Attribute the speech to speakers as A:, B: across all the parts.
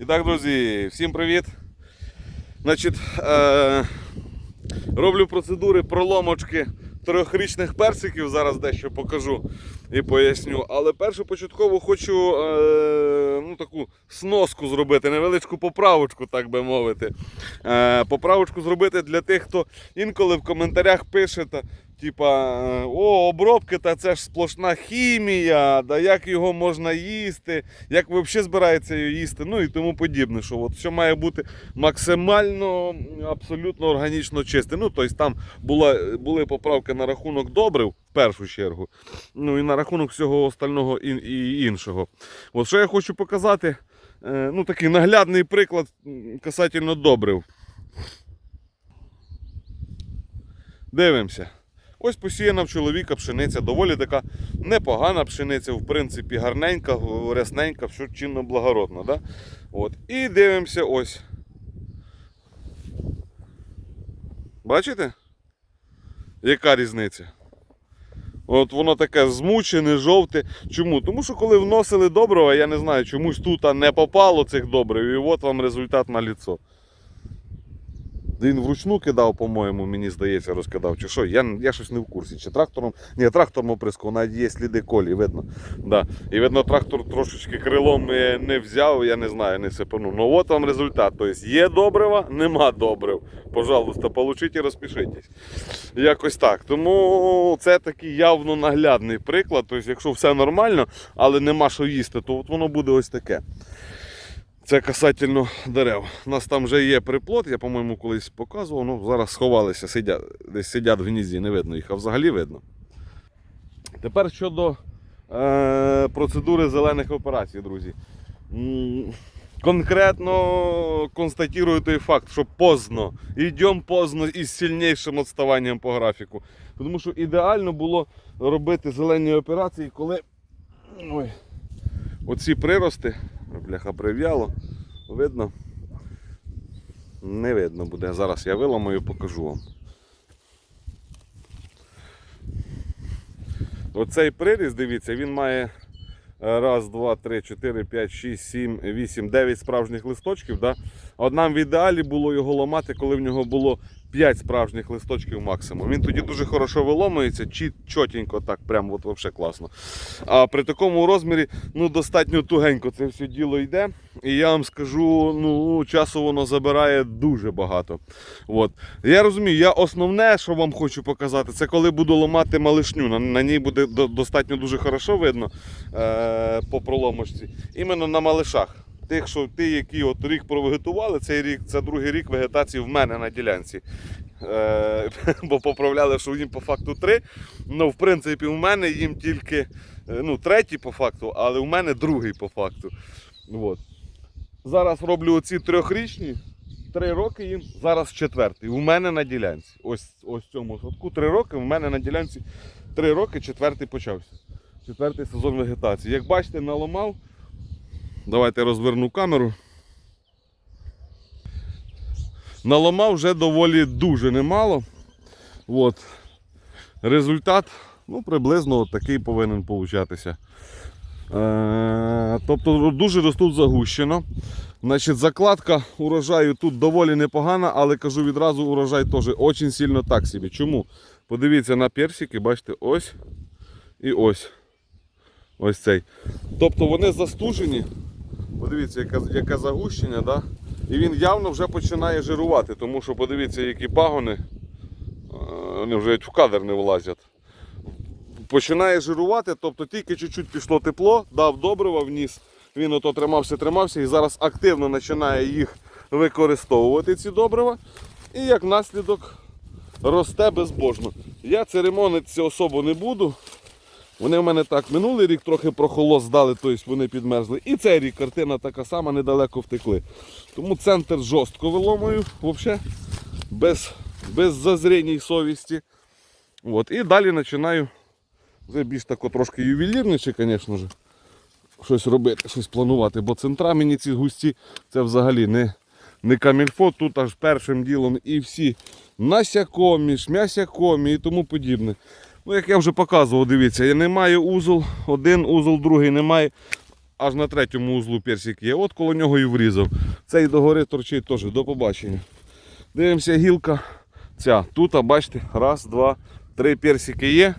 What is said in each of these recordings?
A: І так, друзі, всім привіт. Значить, е, роблю процедури проломочки трьохрічних персиків. Зараз дещо покажу і поясню. Але першу початково хочу е, ну, таку сноску зробити, невеличку поправочку, так би мовити. Е, поправочку зробити для тих, хто інколи в коментарях пише. Та, Типа, е, о, обробки, та це ж сплошна хімія, да як його можна їсти, як взагалі збирається його їсти, ну і тому подібне. Що от все має бути максимально абсолютно органічно чисте. Ну, тобто там була, були поправки на рахунок добрив в першу чергу, ну і на рахунок всього остального і, і іншого. От що я хочу показати, е, ну такий наглядний приклад касательно добрив. Дивимося. Ось посіяна в чоловіка пшениця, доволі така непогана пшениця, в принципі, гарненька, рясненька, все чинно благородно. Да? От. І дивимося ось. Бачите? Яка різниця? От воно таке змучене, жовте. Чому? Тому що коли вносили добрива, я не знаю, чомусь тут не попало цих добрив, і от вам результат на ліцо. Він вручну кидав, по-моєму, мені здається, розкидав. Чи що? Я, я щось не в курсі. Чи трактором. Ні, трактором оприскував, навіть є сліди колі, видно. Да. І видно, трактор трошечки крилом е, не взяв, я не знаю, не сипанув. Ну от вам результат. Тобто є добрива, нема добрив. Пожалуйста, получіть і розпишитесь. Якось так. Тому це такий явно наглядний приклад. Тобто, якщо все нормально, але нема що їсти, то от воно буде ось таке. Це касательно дерев. У нас там вже є приплод, я, по-моєму, колись показував. Ну, зараз сховалися, сидять, десь сидять в гнізді, не видно їх, а взагалі видно. Тепер щодо е, процедури зелених операцій, друзі. Конкретно констатую той факт, що поздно. Йдемо поздно із сильнішим відставанням по графіку. Тому що ідеально було робити зелені операції, коли ой, оці прирости, бляха прив'яло, видно? Не видно буде. Зараз я виламаю покажу вам. Оцей приріз, дивіться, він має е, раз, два, три, чотири, п'ять, шість, сім, вісім, дев'ять справжніх листочків. Да? От нам в ідеалі було його ламати, коли в нього було 5 справжніх листочків максимум. Він тоді дуже хорошо виломується, чіт, чотенько так, прям от взагалі класно. А при такому розмірі ну, достатньо тугенько це все діло йде. І я вам скажу, ну, часу воно забирає дуже багато. От. Я розумію, я основне, що вам хочу показати, це коли буду ламати малишню. На, на ній буде достатньо дуже хорошо видно е, по проломочці. Іменно на малишах. Тих, що ті, які от рік провегетували, цей рік, це другий рік вегетації в мене на ділянці. Е, бо поправляли, що їм по факту три. Ну, в принципі, у мене їм тільки е, ну, третій по факту, але у мене другий по факту. От. Зараз роблю оці трьохрічні, три роки їм, зараз четвертий. У мене на ділянці. Ось ось цьому садку три роки, у мене на ділянці три роки, четвертий почався. Четвертий сезон вегетації. Як бачите, наламав. Давайте розверну камеру. Наламав вже доволі дуже немало. От. Результат ну, приблизно такий повинен получатися. Е, тобто дуже ростуть загущено. Значить, закладка урожаю тут доволі непогана, але кажу відразу, урожай теж дуже сильно так собі. Чому? Подивіться на персики, бачите, ось і ось. Ось цей. Тобто вони застужені. Подивіться, яке, яке загущення, да? і він явно вже починає жирувати, тому що подивіться, які пагони, вони вже в кадр не влазять. Починає жирувати, тобто тільки чуть-чуть пішло тепло, дав добрива вніс. Він ото тримався, тримався і зараз активно починає їх використовувати, ці добрива. І як наслідок росте безбожно. Я церемонитися особо не буду. Вони в мене так минулий рік трохи прохолод здали, тобто вони підмерзли. І цей рік картина така сама, недалеко втекли. Тому центр жорстко виломую, взагалі, без, без зазріння совісті. От. І далі починаю вже більш тако трошки ювелірніше, звісно ж, щось робити, щось планувати. Бо центра мені ці густі це взагалі не, не камільфо, тут аж першим ділом і всі насякомі, шмясякомі і тому подібне. Ну, як я вже показував, дивіться, я не маю узол, один узол, другий немає. аж на третьому узлу персик є. От коло нього і врізав. Цей догори торчить теж. До побачення. Дивимося, гілка. Ця. Тут, а бачите, раз, два, три персики є.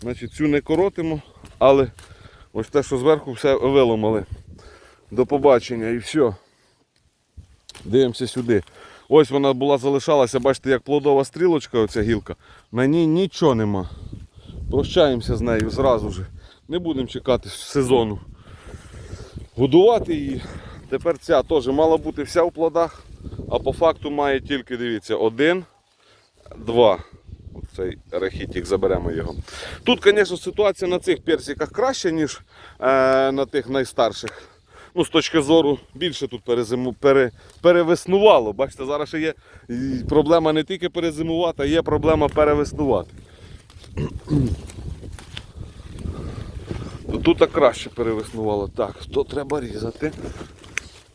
A: Значить, цю не коротимо, але ось те, що зверху все виламали. До побачення і все. Дивимося сюди. Ось вона була залишалася, бачите, як плодова стрілочка, оця гілка. На ній нічого нема. Прощаємося з нею зразу ж. Не будемо чекати сезону. Годувати її. Тепер ця теж мала бути вся в плодах, а по факту має тільки, дивіться, один, два. Цей рахітик заберемо його. Тут, звісно, ситуація на цих персиках краща, ніж е, на тих найстарших. Ну, з точки зору більше тут перезиму, пере, перевеснувало. Бачите, зараз ще є проблема не тільки перезимувати, а є проблема перевеснувати. Тут так краще перевеснувало. Так, то треба різати.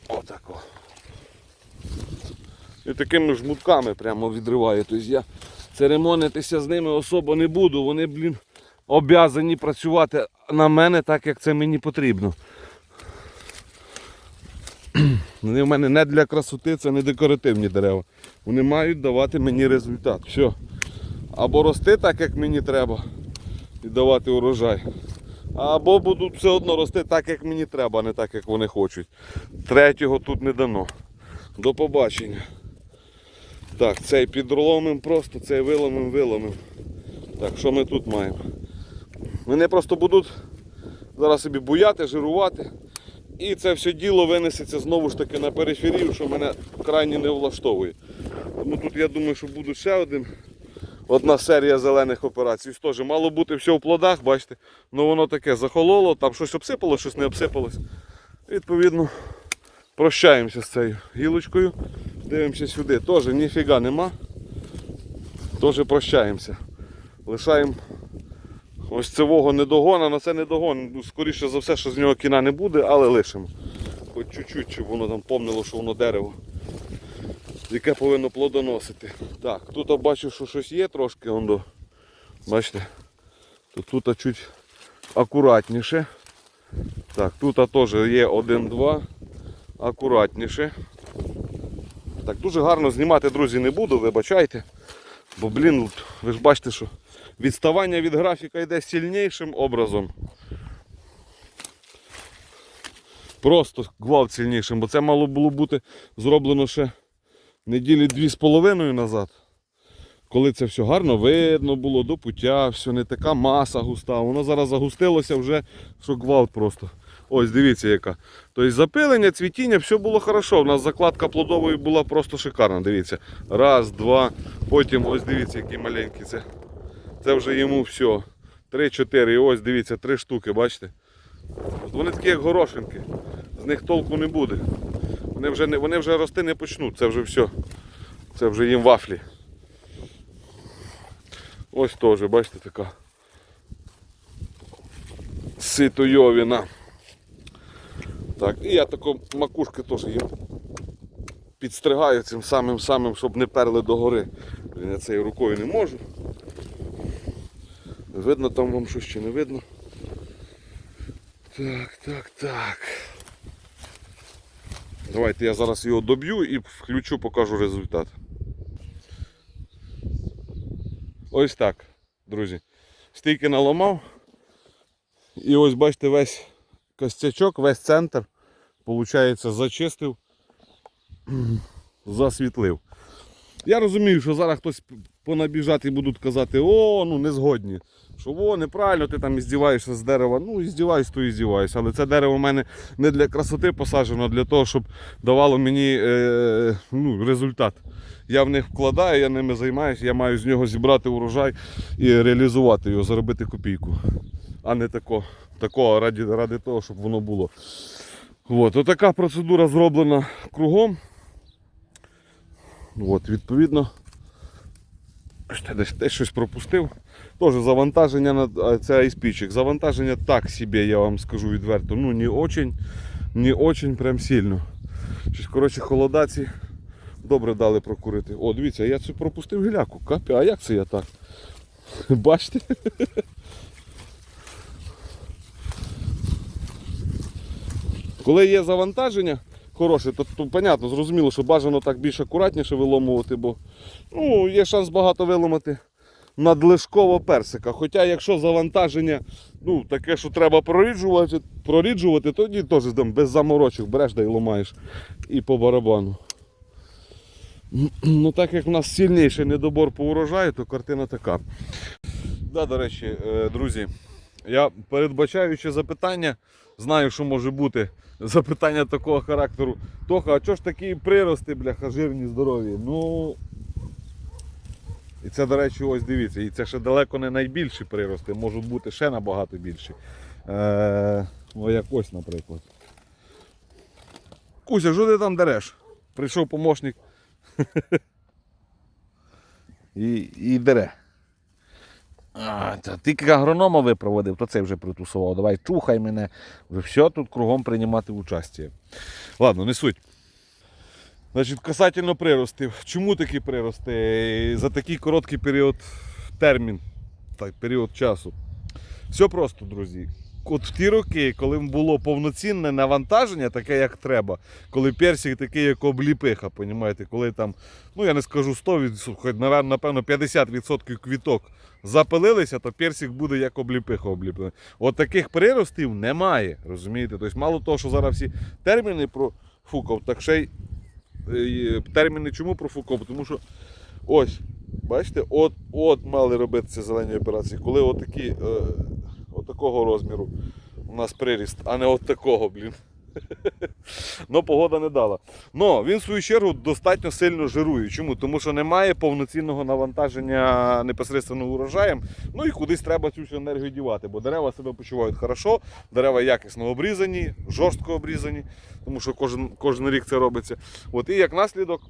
A: Отако. І такими жмутками прямо відриває. Тобто я церемонитися з ними особо не буду. Вони, блін, обязані працювати на мене так, як це мені потрібно. Вони в мене не для красоти, це не декоративні дерева. Вони мають давати мені результат. Все. Або рости так, як мені треба, і давати урожай. Або будуть все одно рости так, як мені треба, а не так, як вони хочуть. Третього тут не дано. До побачення. Так, цей підломим просто, цей виломим, виломим. Так, що ми тут маємо? Вони просто будуть зараз собі буяти, жирувати. І це все діло винесеться знову ж таки на периферію, що мене крайні не влаштовує. Тому тут я думаю, що буде ще один, одна серія зелених операцій. Теж мало бути все в плодах, бачите, ну воно таке захололо, там щось обсипалось, щось не обсипалось. Відповідно, прощаємося з цією гілочкою. Дивимося сюди. Теж ніфіга нема. Теж прощаємося. Лишаємо ось цього недогона, але це недогон. Ну, Скоріше за все, що з нього кіна не буде, але лишимо. Хоч чуть-чуть, щоб воно там помнило, що воно дерево, яке повинно плодоносити. Так, тут я бачу, що щось є трошки. Воно, бачите, то тут чуть акуратніше. Так, тут теж є один-два. Акуратніше. Так, дуже гарно знімати, друзі, не буду, вибачайте. Бо, блін, ви ж бачите, що відставання від графіка йде сильнішим образом. Просто гвалт сильнішим, бо це мало було бути зроблено ще неділі дві з половиною назад. Коли це все гарно видно було до пуття, все не така маса густа. Воно зараз загустилося вже, що гвалт просто. Ось дивіться яка. Тобто запилення, цвітіння, все було хорошо. У нас закладка плодової була просто шикарна. Дивіться. Раз, два. Потім ось дивіться, які маленькі. Це, це вже йому все. Три-чотири. І ось дивіться, три штуки, бачите? Вони такі, як горошинки. З них толку не буде. Вони вже, не, вони вже рости не почнуть. Це вже все. Це вже їм вафлі. Ось теж, бачите, така ситойовіна. Так, і я тако макушки теж їм підстригаю цим самим самим, щоб не перли догори. Блін, Я цією рукою не можу. Видно там вам щось чи не видно. Так, так, так. Давайте я зараз його доб'ю і включу, покажу результат. Ось так, друзі. Стільки наламав. І ось бачите весь костячок, весь центр, виходить, зачистив, засвітлив. Я розумію, що зараз хтось понабіжати і будуть казати, о, ну не згодні. Що о, неправильно, ти там іздіваєшся з дерева. Ну, іздіваюсь, то іздіваюсь. Але це дерево в мене не для красоти посаджено, а для того, щоб давало мені е, ну, результат. Я в них вкладаю, я ними займаюся, я маю з нього зібрати урожай і реалізувати його, заробити копійку. А не тако, тако ради, ради того, щоб воно було. От, отака процедура зроблена кругом. От, відповідно, десь, десь щось пропустив. Теж завантаження на це айспічик. Завантаження так собі, я вам скажу відверто. Ну не очень, не очень прям сильно. Щось, коротше, холодаці добре дали прокурити. О, дивіться, я це пропустив гіляку. Капі, а як це я так? Бачите? Коли є завантаження хороше, то, то понятно, зрозуміло, що бажано так більш акуратніше виломувати, бо ну, є шанс багато виломати надлишково персика. Хоча якщо завантаження ну, таке, що треба проріджувати, проріджувати тоді теж там, без заморочок береш да й ламаєш і по барабану. Ну так як в нас сильніший недобор по урожаю, то картина така. Да, до речі, е, друзі, я передбачаючи запитання, знаю, що може бути запитання такого характеру. Тоха, а чого ж такі прирости, бляха, жирні, здорові? Ну. І це, до речі, ось дивіться, і це ще далеко не найбільші прирости, можуть бути ще набагато більші. Е, ну, як ось, наприклад. Куся, що ти там дереш? Прийшов помощник і, і дере. А, та ти агронома випроводив, то це вже притусував. Давай чухай мене. Вже все тут кругом приймати участь. Ладно, не суть. Значить, касательно приростів. Чому такі прирости? За такий короткий період термін, так, період часу. Все просто, друзі. От в ті роки, коли було повноцінне навантаження, таке як треба, коли персик такий, як обліпиха, понімаєте, коли там, ну я не скажу 100%, хоч, напевно, 50% квіток запилилися, то персик буде як обліпиха обліплений. От таких приростів немає, розумієте? Тобто, мало того, що зараз всі терміни профукав, так ще й е, терміни чому профукав? Тому що ось, бачите, от, от мали робитися зелені операції, коли отакі, е, от такого розміру у нас приріст, а не от такого, блін. Ну, погода не дала. Но він в свою чергу достатньо сильно жирує. Чому? Тому що немає повноцінного навантаження непосередньо урожаєм. Ну і кудись треба цю всю енергію дівати, бо дерева себе почувають хорошо, дерева якісно обрізані, жорстко обрізані, тому що кожен, кожен рік це робиться. От, і як наслідок.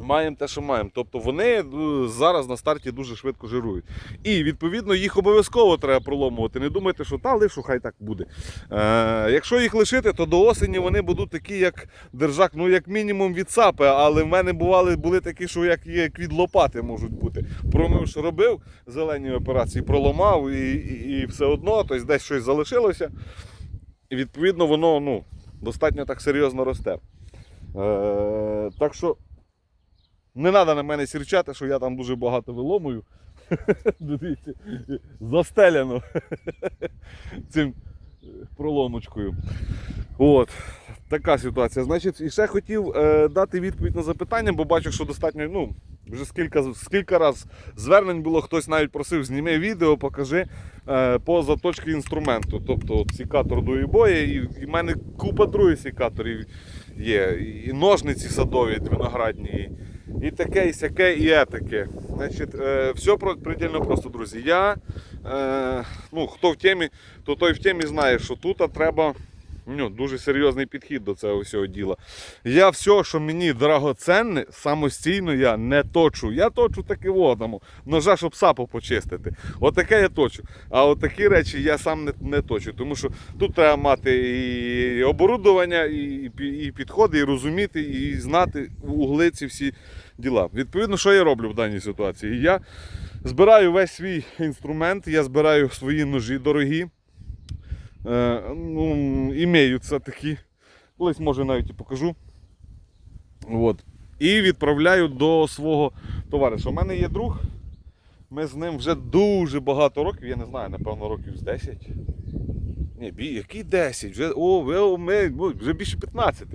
A: Маємо те, що маємо. Тобто вони е, зараз на старті дуже швидко жирують. І відповідно їх обов'язково треба проломувати. Не думайте, що та лишу, хай так буде. Е, якщо їх лишити, то до осені вони будуть такі, як держак, ну як мінімум від сапи, але в мене бували були такі, що як, як від лопати можуть бути. Промив, що робив зелені операції, проломав і, і, і все одно, тобто десь щось залишилося. І відповідно воно ну, достатньо так серйозно росте. Е, так що. Не треба на мене сірчати, що я там дуже багато виломую. Дивіться, застеляно цим проломочкою. От. Така ситуація. Значить, і ще хотів е, дати відповідь на запитання, бо бачу, що достатньо, ну, вже скільки, скільки раз звернень було, хтось навіть просив, зніми відео, покажи е, по заточці інструменту. Тобто сікатор дує бої, і, і в мене купа других сікаторів є. І ножниці садові, виноградні. І таке, і сяке, і етаке. Значить, е, все предельно просто, друзі. Я, е, ну, хто в темі, то той в темі знає, що тут треба ну, дуже серйозний підхід до цього всього діла. Я все, що мені дорогоценне, самостійно я не точу. Я точу таки водому, ножа, щоб сапу почистити. Отаке я точу. А от такі речі я сам не, не точу. Тому що тут треба мати і оборудовання, і, і, і підходи, і розуміти, і знати угли ці всі діла. Відповідно, що я роблю в даній ситуації? Я збираю весь свій інструмент, я збираю свої ножі дорогі. Е, ну, імеються такі. Колись може навіть і покажу. От. І відправляю до свого товариша. У мене є друг. Ми з ним вже дуже багато років, я не знаю, напевно, років з 10. Ні, які 10? Вже, о, о, ми, ну, вже більше 15.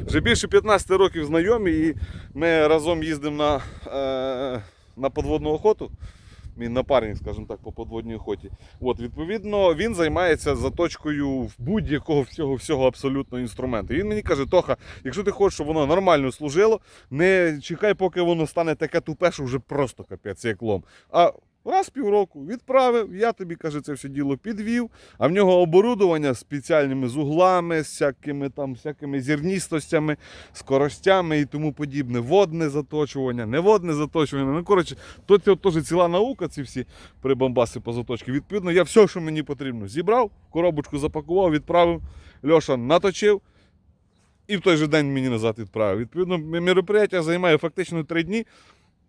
A: Вже більше 15 років знайомі, і ми разом їздимо на, е, на подводну охоту. Мій напарник, скажімо так, по подводній охоті. От, відповідно, він займається заточкою будь-якого всього всього абсолютно інструменту. Він мені каже: Тоха, якщо ти хочеш, щоб воно нормально служило, не чекай, поки воно стане таке тупе, що вже просто капець як лом. А раз півроку відправив, я тобі каже, це все діло підвів. А в нього оборудування з спеціальними з углами, з всякими там всякими зірністостями, скоростями і тому подібне. Водне заточування, неводне заточування. Ну, коротше, то це теж ціла наука, ці всі прибамбаси по заточці. Відповідно, я все, що мені потрібно, зібрав, коробочку запакував, відправив. Льоша наточив. І в той же день мені назад відправив. Відповідно, мероприятие займає фактично три дні.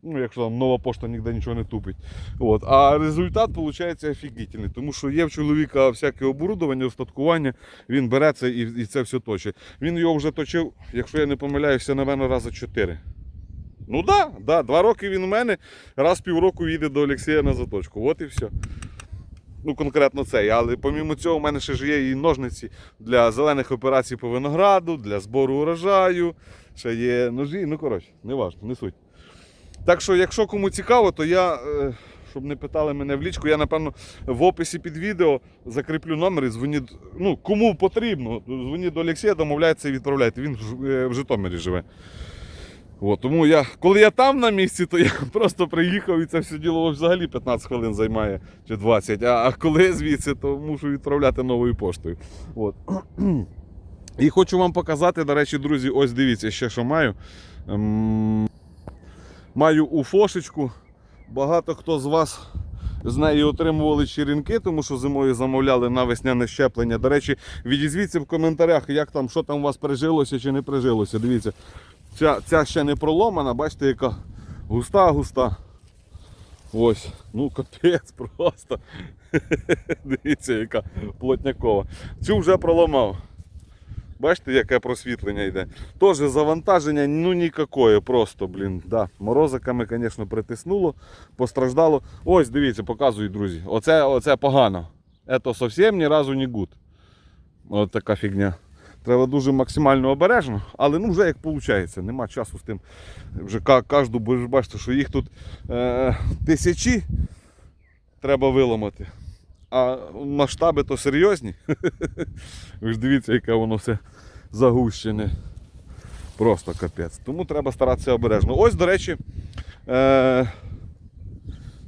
A: Ну, якщо там нова пошта ніде нічого не тупить. От. А результат виходить офігітельний, тому що є в чоловіка всяке оборудовання, устаткування, він бере це і, і це все точить. Він його вже точив, якщо я не помиляюся, напевно, рази чотири. Ну так, да, да, два роки він у мене, раз в півроку їде до Олексія на заточку. От і все. Ну, конкретно цей. Але помімо цього, у мене ще ж є і ножниці для зелених операцій по винограду, для збору урожаю. Ще є ножі, ну коротше, не важливо, не суть. Так що, якщо кому цікаво, то я, е, щоб не питали мене в лічку, я напевно в описі під відео закріплю номер і дзвоніть. Ну, кому потрібно, дзвоніть до Олексія, домовляється і відправляйте. Він е, в Житомирі живе. От, тому я, коли я там на місці, то я просто приїхав і це все діло взагалі 15 хвилин займає чи 20. А, а коли звідси, то мушу відправляти новою поштою. От. І хочу вам показати, до речі, друзі, ось дивіться, ще що маю. Маю уфошечку. Багато хто з вас з неї отримували черенки, тому що зимою замовляли на весняне щеплення. До речі, відізвіться в коментарях, як там, що там у вас прижилося чи не прижилося. Дивіться, ця, ця ще не проломана, бачите, яка густа-густа. Ось, ну капець просто. Дивіться, яка плотнякова. Цю вже проламав. Бачите, яке просвітлення йде. Теж завантаження ну нікакое, просто, блін. Да. Морозиками, звісно, притиснуло, постраждало. Ось, дивіться, показую, друзі. Оце, оце погано. Це зовсім ні разу не гуд. Ось така фігня. Треба дуже максимально обережно, але ну вже як виходить, нема часу з тим. Вже кожну, бо ж бачите, що їх тут е, тисячі треба виламати. А масштаби то серйозні. Ви ж дивіться, яке воно все загущене. Просто капець. Тому треба старатися обережно. Ось, до речі, е-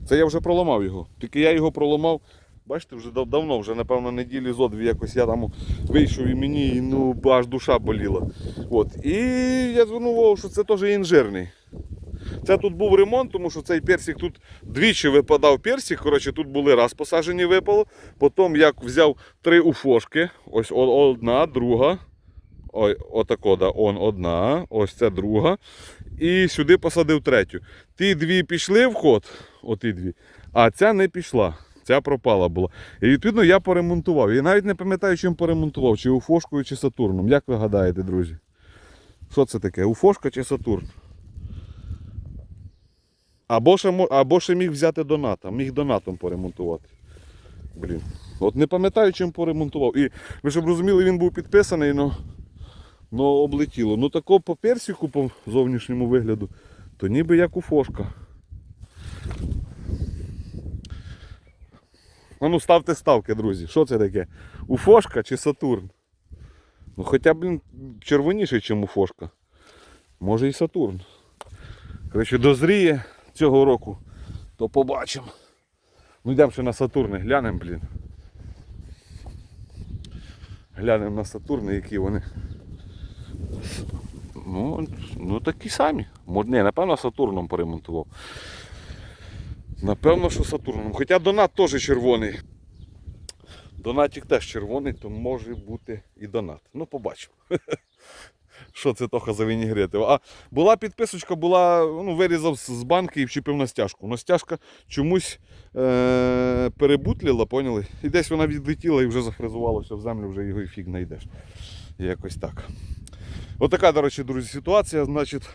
A: це я вже проламав його. Тільки я його проламав, бачите, вже дав- давно, вже, напевно, неділі зо дві якось я там вийшов і мені ну, аж душа боліла. От. І я звернув увагу, що це теж інжирний. Це тут був ремонт, тому що цей персик тут двічі випадав персик. Коротше, тут були раз посаджені випало. Потім як взяв три уфошки. Ось одна, друга. Ой, отако, да, он одна, ось це друга. І сюди посадив третю. Ті дві пішли в ход, оті дві, а ця не пішла. Ця пропала була. І відповідно я поремонтував. Я навіть не пам'ятаю, чим поремонтував, чи уфошкою, чи Сатурном. Як ви гадаєте, друзі? Що це таке? Уфошка чи Сатурн? Або ще, або ще міг взяти доната, міг донатом поремонтувати. Блін. От не пам'ятаю, чим поремонтував. І ви щоб розуміли, він був підписаний, але но облетіло. Ну тако по персику, по зовнішньому вигляду, то ніби як у фошка. А ну ставте ставки, друзі. Що це таке? Уфошка чи Сатурн? Ну хоча, б блін, червоніший, ніж Уфошка. Може і Сатурн. Коротше, дозріє цього року, то побачимо. Ну йдемо ще на Сатурни, глянемо, блін. Глянемо на Сатурни, які вони. Ну, ну такі самі. Ні, напевно, Сатурном поремонтував. Напевно, що Сатурном. Хоча донат теж червоний. Донатик теж червоний, то може бути і донат. Ну, побачимо. Що це Тоха за вінігретив. А була підписочка, була, ну, вирізав з банки і вчепив на стяжку. Но стяжка чомусь е- перебутліла, поняли? І десь вона відлетіла і вже зафризувалося в землю, вже його і фіг знайдеш. Якось так. Отака, до речі, друзі, ситуація. Значить,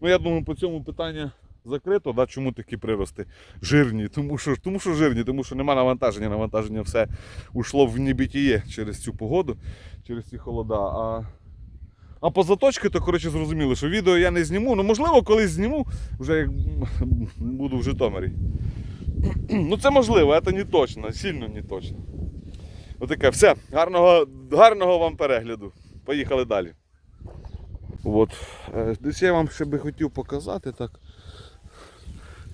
A: ну я думаю, по цьому питання закрито. Да? Чому такі прирости жирні? Тому що, тому що жирні, тому що нема навантаження. Навантаження все ушло в небітіє через цю погоду, через ці холода. А, а по заточки, то коротше зрозуміло, що відео я не зніму. Ну, можливо, колись зніму, вже як буду в Житомирі. Ну це можливо, це не точно, сильно не точно. Отаке, все. Гарного, гарного вам перегляду. Поїхали далі. От. е, Десь я вам ще би хотів показати так.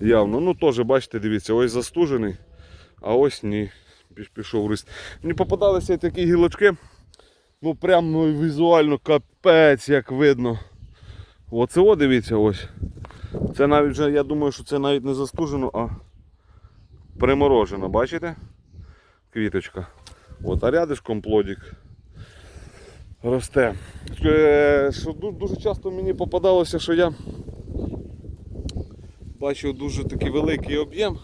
A: Явно. Ну теж, бачите, дивіться, ось застужений, а ось ні. Пішов ріст. Мені попадалися такі гілочки. Ну прям ну, візуально капець, як видно. Оце о, дивіться ось. Це навіть вже, я думаю, що це навіть не застужено, а приморожено, бачите? Квіточка. От, а рядишком плодик росте. Е, Що дуже часто мені попадалося, що я Бачу дуже такий великий об'єм.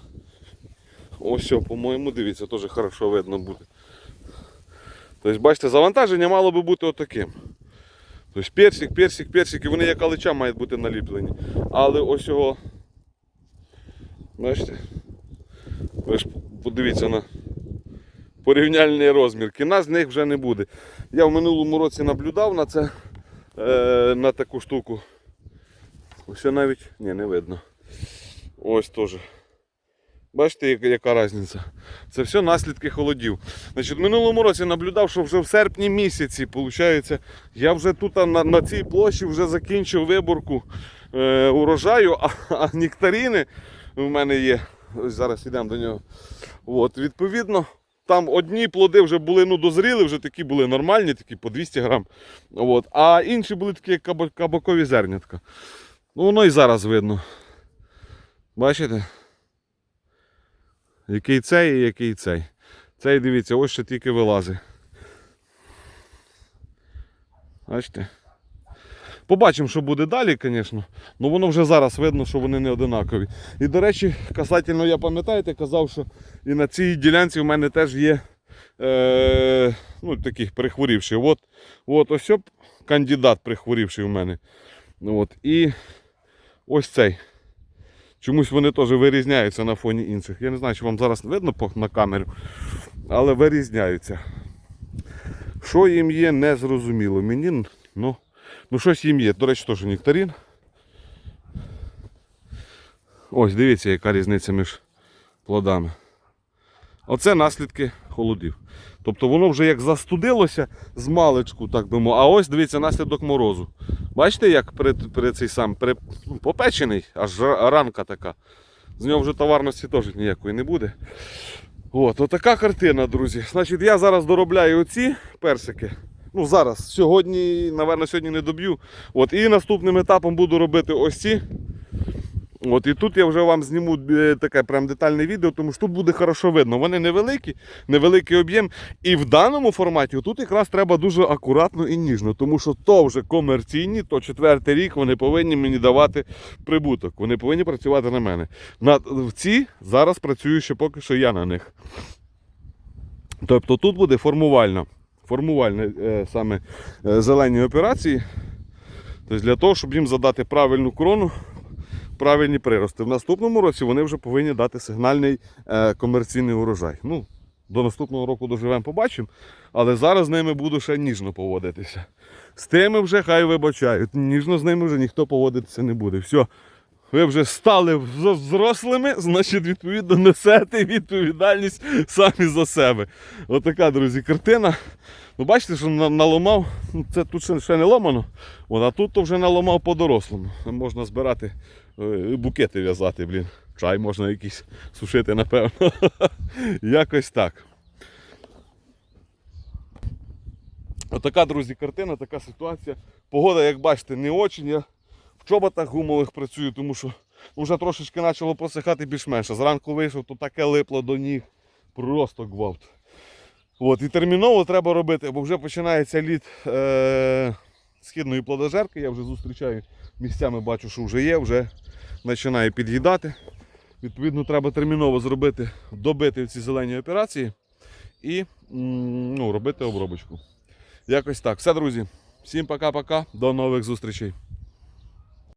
A: Ось по-моєму, дивіться, теж хорошо видно буде. Тобто, бачите, завантаження мало би бути отаким. Тобто персик, персик, персик, і вони як алича мають бути наліплені. Але ось його. Бачите? Ви ж подивіться на порівняльний розмір. Кіна з них вже не буде. Я в минулому році наблюдав на це, е, на таку штуку. Ось навіть, ні, не видно. Ось теж. Бачите, яка, різниця? Це все наслідки холодів. Значить, в минулому році наблюдав, що вже в серпні місяці, виходить, я вже тут на, на цій площі вже закінчив виборку е, урожаю, а, а нектарини в мене є. Ось зараз йдемо до нього. От, відповідно, там одні плоди вже були ну, дозріли, вже такі були нормальні, такі по 200 грам. От, а інші були такі кабакові зернятка. Ну, воно і зараз видно. Бачите? Який цей і який цей. Цей, дивіться, ось ще тільки вилазить. Бачите? Побачимо, що буде далі, звісно. Ну воно вже зараз видно, що вони не одинакові. І, до речі, касательно, я пам'ятаєте, казав, що і на цій ділянці в мене теж є е, ну, таких прихворівших. От, от ось кандидат прихворівший у мене. От, і ось цей. Чомусь вони теж вирізняються на фоні інших. Я не знаю, чи вам зараз видно на камеру, але вирізняються. Що їм є, незрозуміло. Мені, ну, ну щось їм є. До речі, теж нектарін. Ось, дивіться, яка різниця між плодами. Оце наслідки холодів. Тобто воно вже як застудилося з маличку, так би мовити. А ось дивіться наслідок морозу. Бачите, як перед, перед цей сам пере- ну, попечений, аж ранка така. З нього вже товарності теж ніякої не буде. От, отака картина, друзі. Значить, я зараз доробляю оці персики. Ну, зараз, сьогодні, напевно, сьогодні не доб'ю. От, і наступним етапом буду робити ось ці. От, і тут я вже вам зніму е, таке прям детальне відео, тому що тут буде хорошо видно. Вони невеликі, невеликий об'єм. І в даному форматі тут якраз треба дуже акуратно і ніжно, тому що то вже комерційні, то четвертий рік вони повинні мені давати прибуток. Вони повинні працювати на мене. На ці зараз працюю ще поки що я на них. Тобто тут буде формувальна, формувальна е, саме е, зелені операції. Тобто для того, щоб їм задати правильну крону, правильні прирости. В наступному році вони вже повинні дати сигнальний е, комерційний урожай. Ну, до наступного року доживемо, побачимо. Але зараз з ними буду ще ніжно поводитися. З тими вже хай вибачають. Ніжно з ними вже ніхто поводитися не буде. Все. Ви вже стали вз- взрослими, значить, відповідно, несете відповідальність самі за себе. Отака, друзі, картина. Ну, бачите, що на- наламав, ну, це тут ще, не ломано, от, а тут то вже наламав по-дорослому. Можна збирати е, букети в'язати, блін. Чай можна якийсь сушити, напевно. Якось так. Отака, друзі, картина, така ситуація. Погода, як бачите, не очень. Я в чоботах гумових працюю, тому що вже трошечки почало просихати більш-менш. Зранку вийшов, то таке липло до ніг. Просто гвалт. От, і терміново треба робити, бо вже починається літ е- східної плодожерки. Я вже зустрічаю місцями, бачу, що вже є, вже починає під'їдати. Відповідно, треба терміново зробити, добити ці зелені операції і ну, робити обробочку. Якось так. Все, друзі. Всім пока-пока. До нових зустрічей.